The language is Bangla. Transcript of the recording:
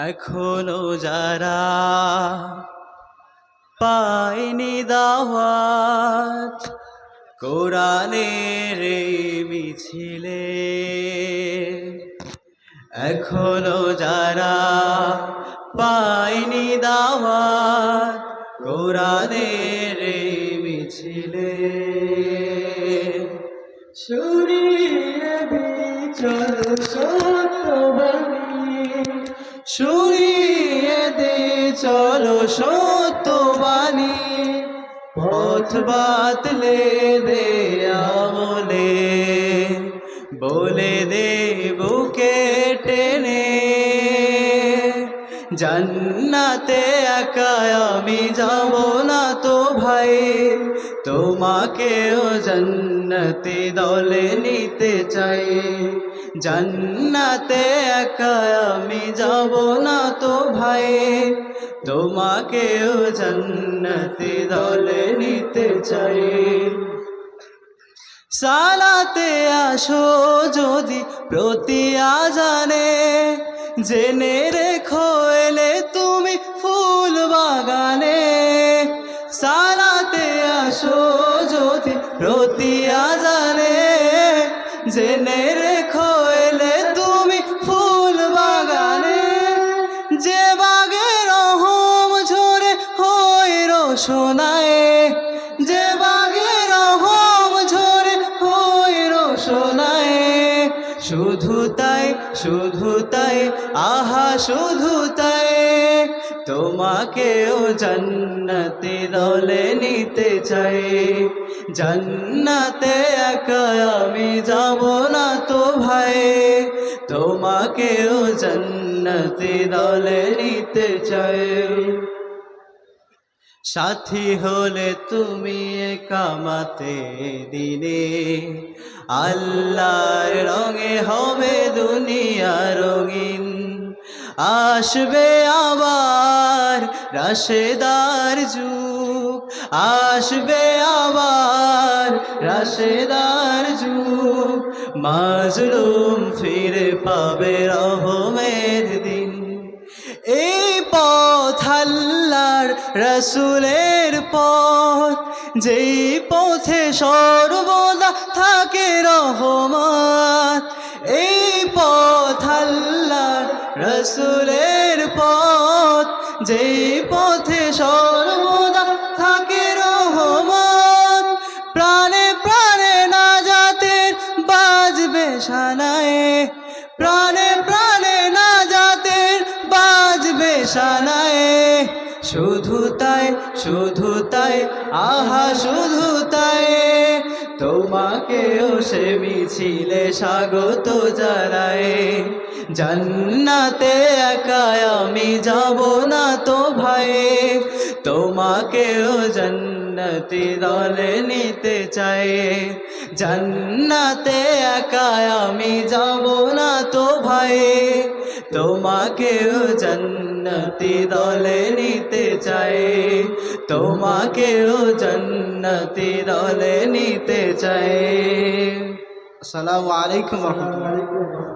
এখনও যারা পায়নি দাওয়াত কোরআনের মিছিলে এখনও যারা পায়নি দাওয়াত কোরআনের মিছিলে সুরিয়ে বিচল চলো সত্যবাণী, পথ বাতলে দে আমলে। বলে দে বুকে টেনে, জান্নাতে একা আমি যাব না তো ভাই। তোমাকেও জান্নাতে দলে নিতে চাই। জান্নাতে একা আমি যাব না তো ভাই। তোমাকেও জান্নাতে দলে নিতে চাই। সালাতে আসো যদি প্রতি আজানে, জেনে রেখো এলে প্রতি আজানে জেনে রেখো এলে তুমি ফুল বাগানে। যে বাগে রহম ঝরে হই রোশনায় শুধু তাই, আহা, শুধু তাই। তোমাকেও জন্নতে দলে নিতে চাই। জন্নতে একা আমি যাব না তো ভাই। তোমাকেও জন্নতে দলে নিতে চাই। সাথী হলে তুমি কামাতে দিনে। আল্লাহর রঙে হবে দুনিয়া রঙিন। আসবে আবার রাশেদার যুগ। আসবে আবার রাশেদার যুগ। মাজলুম ফিরে পাবে রহমের দিন। এই আল্লাহর রসুলের পথ, যেই পথে সর্বদা থাকে রহমত, এই পথ আল্লাহর রসুলের পথ, যেই পথে সর্বদা থাকে রহমত, প্রাণে প্রাণে না জাতের বাজবে সানায়, প্রাণে শুধু তাই শুধু তাই, আহা, শুধু তাই। তোমাকেও সে মিছিলে স্বাগত জানায় জান্নাতে একা আমি যাব না তো ভাই। তোমাকেও জান্নাতি দলে নিতে চাই। জান্নাতে একা আমি যাব না তো ভাই। তোমাকেও জান্নাতি দলে নিতে চাই তোমাকেও জান্নাতি দলে নিতে চাই আসসালামু আলাইকুম রহমতুল্লাহ